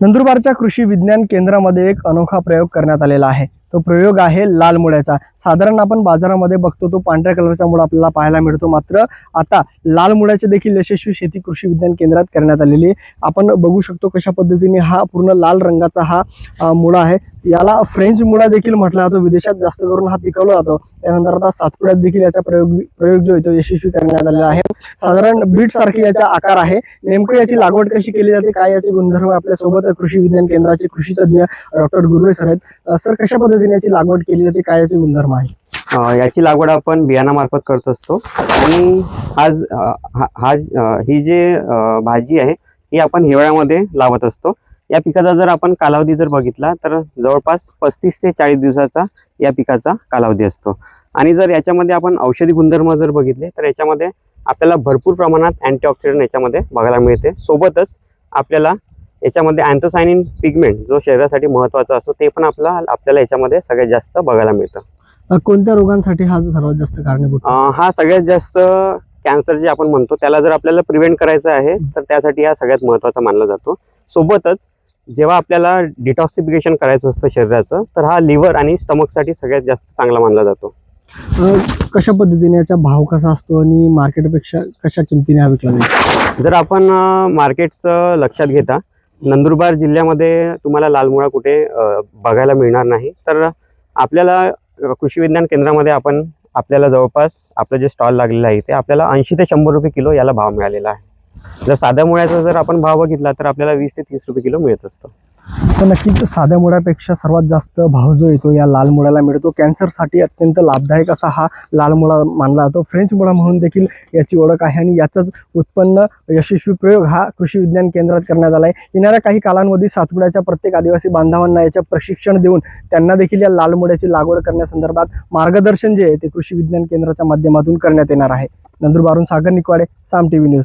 नंदुरबारच्या कृषी विज्ञान केंद्रामध्ये एक अनोखा प्रयोग करण्यात आलेला आहे. तो प्रयोग आहे लाल मुळ्याचा. साधारण आपण बाजारामध्ये बघतो तो पांढऱ्या कलरचा मुळा आपल्याला पाहायला मिळतो. मात्र आता लाल मुळ्याची देखील यशस्वी शेती कृषी विज्ञान केंद्रात करण्यात आलेली आहे. आपण बघू शकतो कशा पद्धतीने हा पूर्ण लाल रंगाचा हा मुळा आहे. याला फ्रेंच मुळा देखील म्हटला जातो. विदेशात जास्त करून हा पिकवला जातो. त्यानंतर आता सातपुड्यात देखील याचा प्रयोग प्रयोग जो आहे तो यशस्वी करण्यात आलेला आहे. साधारण बीट सारखे याचा आकार आहे. नेमकं याची लागवड कशी केली जाते? काय याचे गुणधर्म आपल्यासोबत कृषी विज्ञान केंद्राचे कृषी तज्ज्ञ डॉक्टर गुरुवे सर आहेत. सर कशा पद्धतीने याची लागवड केली जाते काय याचे गुणधर्म आहे याची लागवड आपण बियाणामार्फत करत असतो. आणि आज हा ही जे भाजी आहे ही आपण हिवाळ्यामध्ये लावत असतो. या पिकाचा जर आपण कालावधी जर बघितला तर जवळपास पस्तीस ते चाळीस दिवसाचा या पिकाचा कालावधी असतो. आणि जर याच्यामध्ये आपण औषधी गुणधर्म जर बघितले तर याच्यामध्ये आपल्याला भरपूर प्रमाणात अँटीऑक्सिडंट याच्यामध्ये बघायला मिळते. सोबतच आपल्याला याच्यामध्ये अँथोसायनिन पिगमेंट जो शरीरासाठी महत्त्वाचा असतो ते पण आपला आपल्याला याच्यामध्ये सगळ्यात जास्त बघायला मिळतं. कोणत्या रोगांसाठी हा सर्वात जास्त कारणीभूत? हा सगळ्यात जास्त कॅन्सर जे आपण म्हणतो त्याला जर आपल्याला प्रिव्हेंट करायचं आहे तर त्यासाठी हा सगळ्यात महत्त्वाचा मानला जातो. सोबतच जेव्हा आपल्याला डिटॉक्सिफिकेशन करायचं असतं शरीराचं तर हा लिव्हर आणि स्टमकसाठी सगळ्यात जास्त चांगला मानला जातो. कशा पद्धतीने याचा भाव कसा असतो आणि मार्केटपेक्षा कशा किमतीने हा विकला जर आपण मार्केटचं लक्षात घेता नंदुरबार जिल्ह्यामध्ये तुम्हाला लालमुळा कुठे बघायला मिळणार नाही. तर आपल्याला कृषी विज्ञान केंद्रामध्ये आपण आपल्याला जवळपास आपलं जे स्टॉल लागलेलं आहे ते आपल्याला ऐंशी ते शंभर रुपये किलो याला भाव मिळालेला आहे. जर साध्या मुळ्याचा जर आपण भाव बघितला तर आपल्याला वीस ते तीस रुपये किलो मिळत असतो. तर नक्कीच साध्या मुळ्यापेक्षा सर्वात जास्त भाव जो येतो या लाल मुळ्याला मिळतो. कॅन्सरसाठी अत्यंत लाभदायक असा हा लाल मुळा मानला जातो. फ्रेंच मुळा म्हणून देखील याची ओळख आहे आणि याचंच उत्पन्न यशस्वी प्रयोग हा कृषी विज्ञान केंद्रात करण्यात आला आहे. येणाऱ्या काही कालांमध्ये सातपुड्याच्या प्रत्येक आदिवासी बांधवांना याच्या प्रशिक्षण देऊन त्यांना देखील या लाल मुळ्याची लागवड करण्यासंदर्भात मार्गदर्शन जे आहे ते कृषी विज्ञान केंद्राच्या माध्यमातून करण्यात येणार आहे. नंदुरबारून Sagar Nikwade Saam T V news.